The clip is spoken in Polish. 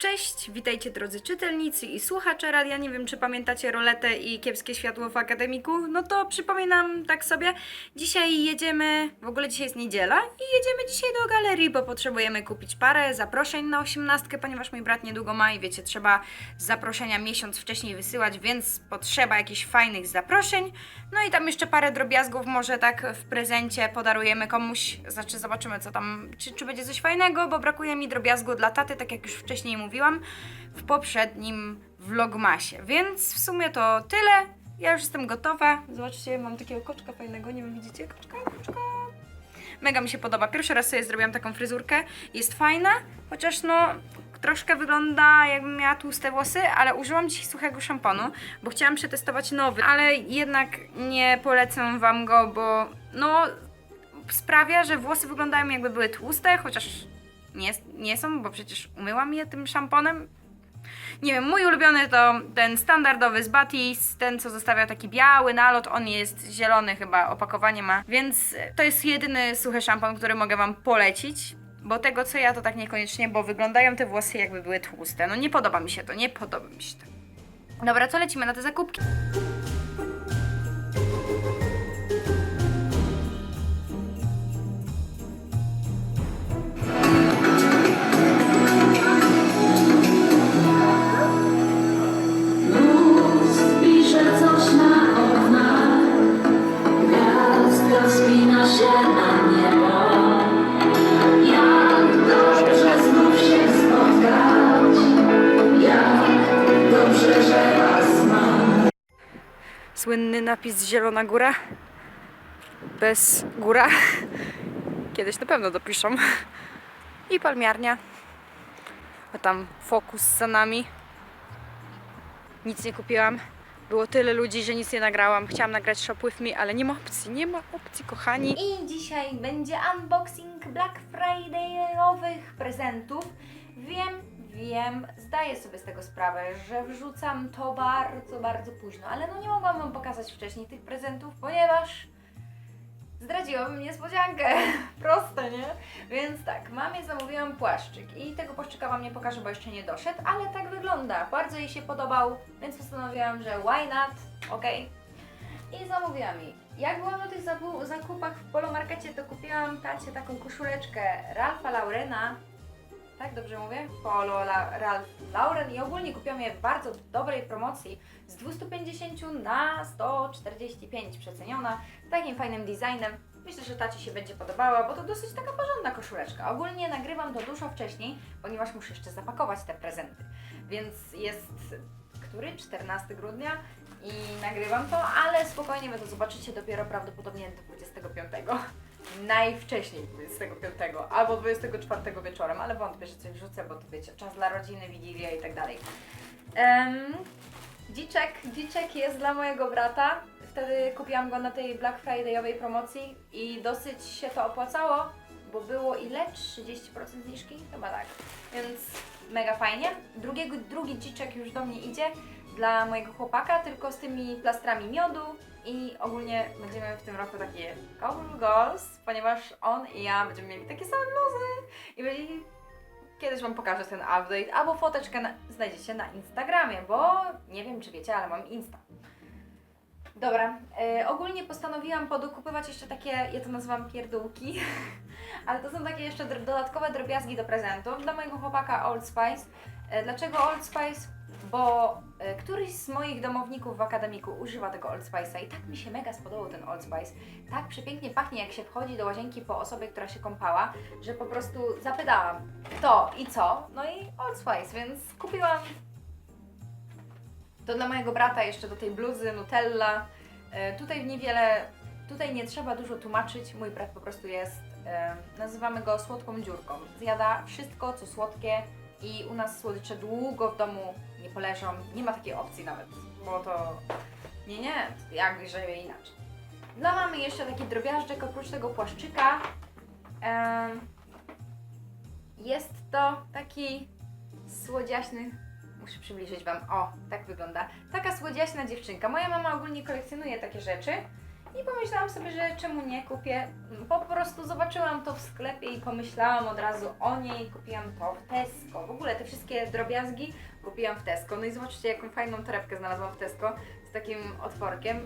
Cześć, witajcie drodzy czytelnicy i słuchacze radia. Nie wiem, czy pamiętacie roletę i kiepskie światło w akademiku. No to przypominam tak sobie. Dzisiaj jedziemy, w ogóle dzisiaj jest niedziela i jedziemy dzisiaj do galerii, bo potrzebujemy kupić parę zaproszeń na osiemnastkę, ponieważ mój brat niedługo ma i wiecie, trzeba zaproszenia miesiąc wcześniej wysyłać, więc potrzeba jakichś fajnych zaproszeń. No i tam jeszcze parę drobiazgów może tak w prezencie podarujemy komuś, znaczy zobaczymy co tam, czy, czy będzie coś fajnego, bo brakuje mi drobiazgu dla taty, tak jak już wcześniej mówiłam w poprzednim vlogmasie. Więc w sumie to tyle. Ja już jestem gotowa. Zobaczcie, mam takiego koczka fajnego, nie wiem, widzicie? Koczka, koczka. Mega mi się podoba. Pierwszy raz sobie zrobiłam taką fryzurkę. Jest fajna, chociaż no troszkę wygląda jakbym miała tłuste włosy, ale użyłam dzisiaj suchego szamponu, bo chciałam przetestować nowy, ale jednak nie polecę wam go, bo no sprawia, że włosy wyglądają jakby były tłuste, chociaż nie, nie są, bo przecież umyłam je tym szamponem. Nie wiem, mój ulubiony to ten standardowy z Batis, ten co zostawia taki biały nalot, on jest zielony chyba, opakowanie ma, więc to jest jedyny suchy szampon, który mogę Wam polecić, bo tego co ja to tak niekoniecznie, bo wyglądają te włosy jakby były tłuste. No nie podoba mi się to, nie podoba mi się to. Dobra, co lecimy na te zakupki? Słynny napis Zielona Góra. Bez góra. Kiedyś na pewno dopiszą. I palmiarnia. A tam fokus za nami. Nic nie kupiłam. Było tyle ludzi, że nic nie nagrałam. Chciałam nagrać Shop With Me, ale nie ma opcji, nie ma opcji, kochani. I dzisiaj będzie unboxing Black Friday'owych prezentów. Wiem, zdaję sobie z tego sprawę, że wrzucam to bardzo, bardzo późno, ale no nie mogłam Wam pokazać wcześniej tych prezentów, ponieważ zdradziłam niespodziankę. Proste, nie? Więc tak, mamie zamówiłam płaszczyk i tego płaszczyka Wam nie pokażę, bo jeszcze nie doszedł, ale tak wygląda. Bardzo jej się podobał, więc postanowiłam, że why not, ok? I zamówiłam jej. Jak byłam na tych zakupach w Polomarkecie, to kupiłam tacie taką koszuleczkę Ralfa Laurena. Tak, dobrze mówię? Polo Ralph Lauren i ogólnie kupiłam je w bardzo dobrej promocji z 250 na 145 przeceniona, takim fajnym designem. Myślę, że tacie się będzie podobała, bo to dosyć taka porządna koszuleczka. Ogólnie nagrywam to dużo wcześniej, ponieważ muszę jeszcze zapakować te prezenty. Więc jest który? 14 grudnia i nagrywam to, ale spokojnie wy to zobaczycie dopiero prawdopodobnie 25. Najwcześniej 25 albo 24 wieczorem, ale wątpię, że coś wrzucę, bo to wiecie, czas dla rodziny, wigilia i tak dalej. Em, dziczek, dziczek jest dla mojego brata. Wtedy kupiłam go na tej Black Friday'owej promocji i dosyć się to opłacało, bo było ile? 30% zniżki? Chyba tak. Więc mega fajnie. Drugiego, drugi dziczek już do mnie idzie dla mojego chłopaka, tylko z tymi plastrami miodu i ogólnie będziemy w tym roku takie couple goals, ponieważ on i ja będziemy mieli takie same bluzy i Kiedyś Wam pokażę ten update, albo foteczkę na, znajdziecie na Instagramie, bo nie wiem czy wiecie, ale mam Insta. Dobra, e, ogólnie postanowiłam podokupywać jeszcze takie, ja to nazywam pierdółki, ale to są takie jeszcze dr- dodatkowe drobiazgi do prezentów dla mojego chłopaka Old Spice. E, dlaczego Old Spice? Bo e, któryś z moich domowników w akademiku używa tego Old Spice'a i tak mi się mega spodobał ten Old Spice. Tak przepięknie pachnie, jak się wchodzi do łazienki po osobie, która się kąpała, że po prostu zapytałam to i co, no i Old Spice, więc kupiłam to dla mojego brata jeszcze do tej bluzy Nutella. E, tutaj niewiele, tutaj nie trzeba dużo tłumaczyć. Mój brat po prostu jest, e, nazywamy go słodką dziurką. Zjada wszystko, co słodkie i u nas słodycze długo w domu nie poleżą. Nie ma takiej opcji nawet, bo to nie, nie, jak żeby inaczej. Dla mamy jeszcze taki drobiażdżek oprócz tego płaszczyka. Em, jest to taki słodziaśny Muszę przybliżyć Wam. O, tak wygląda. Taka słodziaśna dziewczynka. Moja mama ogólnie kolekcjonuje takie rzeczy I pomyślałam sobie, że czemu nie kupię. Po prostu zobaczyłam to w sklepie i pomyślałam od razu o niej. Kupiłam to w Tesco. W ogóle te wszystkie drobiazgi kupiłam w Tesco. No i zobaczcie, jaką fajną torebkę znalazłam w Tesco z takim otworkiem.